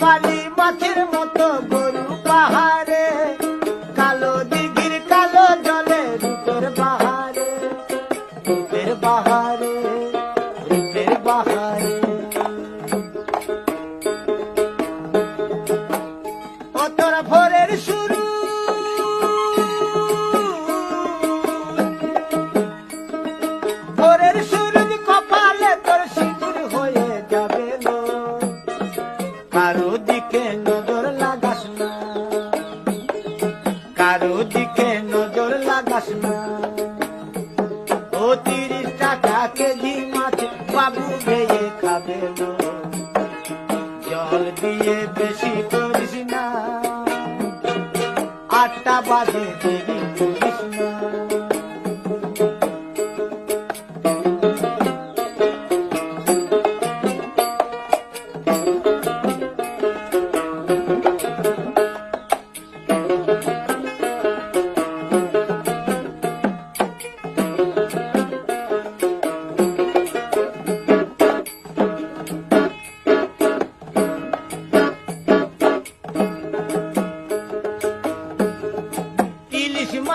রূপালি মাছের মতো গরু কারও দিকে নজর লাগাস না। ও তিরিশ টাকা কেজি মাছ বাবু ভেয়ে খাবে জল দিয়ে বেশি করিস না। আটটা বাজে, দেরি করিস না।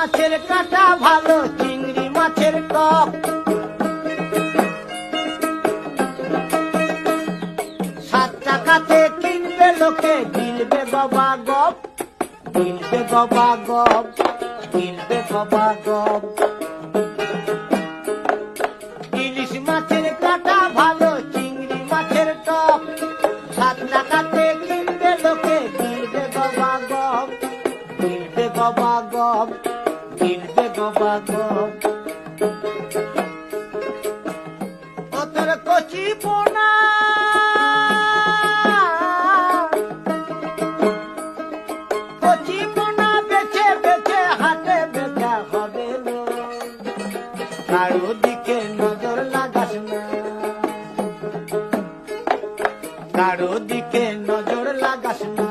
মাছের কাটা ভালো, চিংড়ি মাছের টক। সাত টাকাতে কিনবে লোকে গিলবে বাবা গপ। গিলবে বাবা গপ গিলবে বাবা গপ। বাবা গপ ও তোর কচি পোনা। কচি পোনা বেছে বেছে হাতে বেচা হবে কারও দিকে নজর লাগাস না। কারও দিকে নজর লাগাস না।